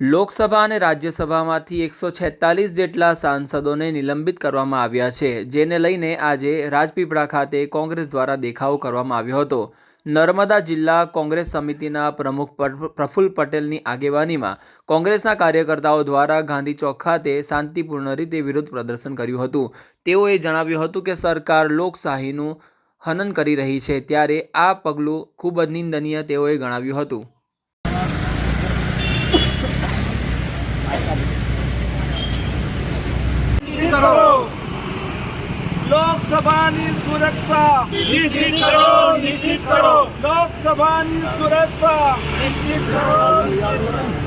લોકસભા અને રાજ્યસભામાંથી એકસો છેતાલીસ જેટલા સાંસદોને નિલંબિત કરવામાં આવ્યા છે, જેને લઈને આજે રાજપીપળા ખાતે કોંગ્રેસ દ્વારા દેખાવ કરવામાં આવ્યો હતો. નર્મદા જિલ્લા કોંગ્રેસ સમિતિના પ્રમુખ પ્રફુલ્લ પટેલની આગેવાનીમાં કોંગ્રેસના કાર્યકર્તાઓ દ્વારા ગાંધી ચોક ખાતે શાંતિપૂર્ણ રીતે વિરોધ પ્રદર્શન કર્યું હતું. તેઓએ જણાવ્યું હતું કે સરકાર લોકશાહીનું હનન કરી રહી છે, ત્યારે આ પગલું ખૂબ જ નિંદનીય, તેઓએ ગણાવ્યું હતું. લોકસભાની સુરક્ષા. નિશ્ચિત કરો નિશ્ચિત કરો. લોકસભાની સુરક્ષા. નિશ્ચિત કરો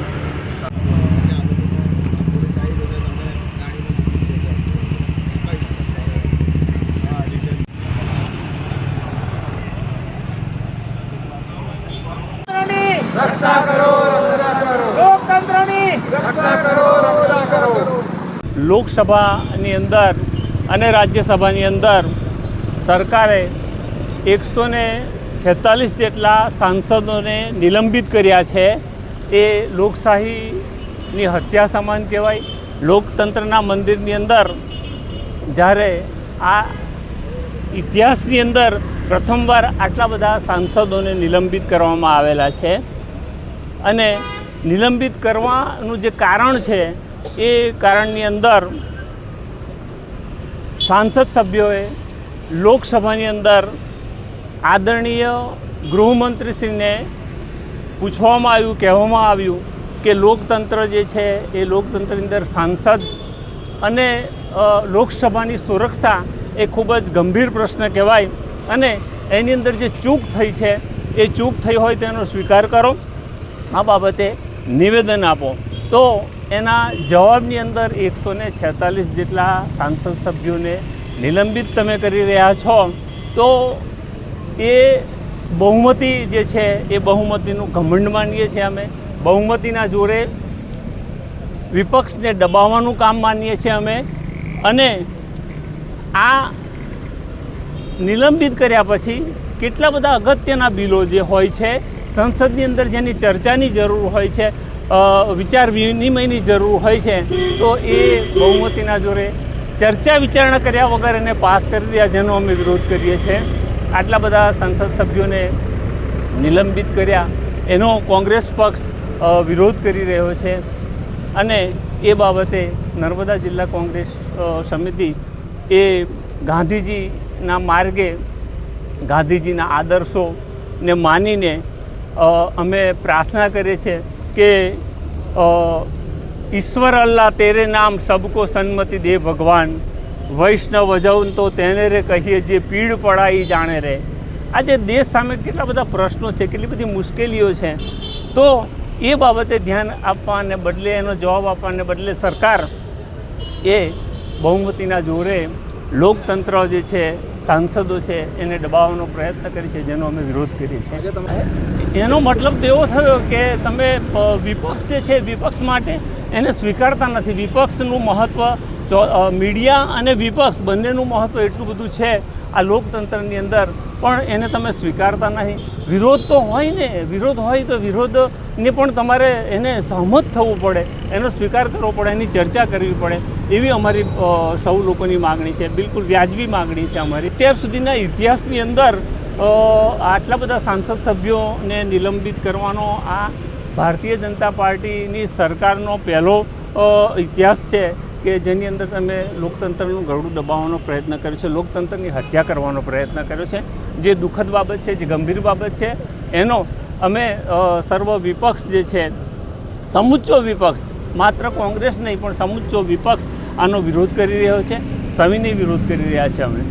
રક્ષા કરો રક્ષા કરો લોકતંત્રની રક્ષા કરો રક્ષા કરો લોકસભાની અંદર અને રાજ્યસભાની અંદર સરકારે એકસો ને છેતાલીસ જેટલા સાંસદોને નિલંબિત કર્યા છે. એ લોકશાહીની હત્યા સમાન કહેવાય. લોકતંત્રના મંદિરની અંદર જ્યારે આ ઇતિહાસની અંદર પ્રથમવાર આટલા બધા સાંસદોને નિલંબિત કરવામાં આવેલા છે. અને નિલંબિત કરવાનું જે કારણ છે એ કારણની અંદર સાંસદ સભ્યોએ લોકસભાની અંદર આદરણીય ગૃહમંત્રીશ્રીને પૂછવામાં આવ્યું, કહેવામાં આવ્યું કે લોકતંત્ર જે છે એ લોકતંત્રની અંદર સાંસદ અને લોકસભાની સુરક્ષા એ ખૂબ જ ગંભીર પ્રશ્ન કહેવાય અને એની અંદર જે ચૂક થઈ છે, એ ચૂક થઈ હોય તેનો સ્વીકાર કરો. આ બાબતે નિવેદન આપો. તો એના જવાબની અંદર એકસો ને છેતાલીસ જેટલા સાંસદ સભ્યોને નિલંબિત તમે કરી રહ્યા છો. તો એ બહુમતી જે છે, એ બહુમતીનું ઘમંડ માનીએ છીએ અમે. બહુમતીના જોરે વિપક્ષને દબાવવાનું કામ માનીએ છીએ અમે. અને આ નિલંબિત કર્યા પછી કેટલા બધા અગત્યના બિલો જે હોય છે, સંસદની અંદર જેની ચર્ચાની જરૂર હોય છે વિચાર વિનિમયની જરૂર હોય છે, તો એ બહુમતીના જોરે ચર્ચા વિચારણા કર્યા વગર એને પાસ કરી દીધા, જેનો અમે વિરોધ કરીએ છીએ. આટલા બધા સંસદ સભ્યોને નિલંબિત કર્યા, એનો કોંગ્રેસ પક્ષ વિરોધ કરી રહ્યો છે. અને એ બાબતે નર્મદા જિલ્લા કોંગ્રેસ સમિતિ એ ગાંધીજીના માર્ગે, ગાંધીજીના આદર્શોને માનીને અમે પ્રાર્થના કરીએ છીએ કે ઈશ્વર અલ્લાહ તેરે નામ સબકો સન્મતિ દે ભગવાન. વૈષ્ણવ વજવન તો તેને રે કહીએ જે પીડ પડાઈ જાણે રે. આજે દેશ સામે કેટલા બધા પ્રશ્નો છે, કેટલી બધી મુશ્કેલીઓ છે. તો એ બાબતે ધ્યાન આપવાને બદલે, એનો જવાબ આપવાને બદલે સરકાર એ બહુમતીના જોરે લોકતંત્ર જે છે, સાંસદો છે, એને દબાવવાનો પ્રયત્ન કરે છે, જેનો અમે વિરોધ કરીએ છીએ. એનો મતલબ એવો થયો કે તમે વિપક્ષ જે છે, વિપક્ષ માટે એને સ્વીકારતા નથી. વિપક્ષનું મહત્ત્વ મીડિયા અને વિપક્ષ બંનેનું મહત્ત્વ એટલું બધું છે આ લોકતંત્રની અંદર, પણ એને તમે સ્વીકારતા નહીં. વિરોધ તો હોય ને, વિરોધ હોય તો વિરોધને પણ તમારે એને સહમત થવું પડે, એનો સ્વીકાર કરવો પડે, એની ચર્ચા કરવી પડે. એવી અમારી સૌ લોકોની માગણી છે. બિલકુલ વ્યાજબી માગણી છે અમારી. અત્યાર સુધીના ઇતિહાસની અંદર આટલા બધા સાંસદ સભ્યોને નિલંબિત કરવાનો આ ભારતીય જનતા પાર્ટીની સરકારનો પહેલો ઇતિહાસ છે કે જેની અંદર તમે લોકતંત્રનું ગળું દબાવવાનો પ્રયત્ન કર્યો છે, લોકતંત્રની હત્યા કરવાનો પ્રયત્ન કર્યો છે. જે દુઃખદ બાબત છે, જે ગંભીર બાબત છે, એનો અમે સર્વ વિપક્ષ જે છે, સમુચ્ચો વિપક્ષ, માત્ર કોંગ્રેસ નહીં પણ સમુચ્ચો વિપક્ષ આનો વિરોધ કરી રહ્યો છે, સવિનય વિરોધ કરી રહ્યા છે અમે.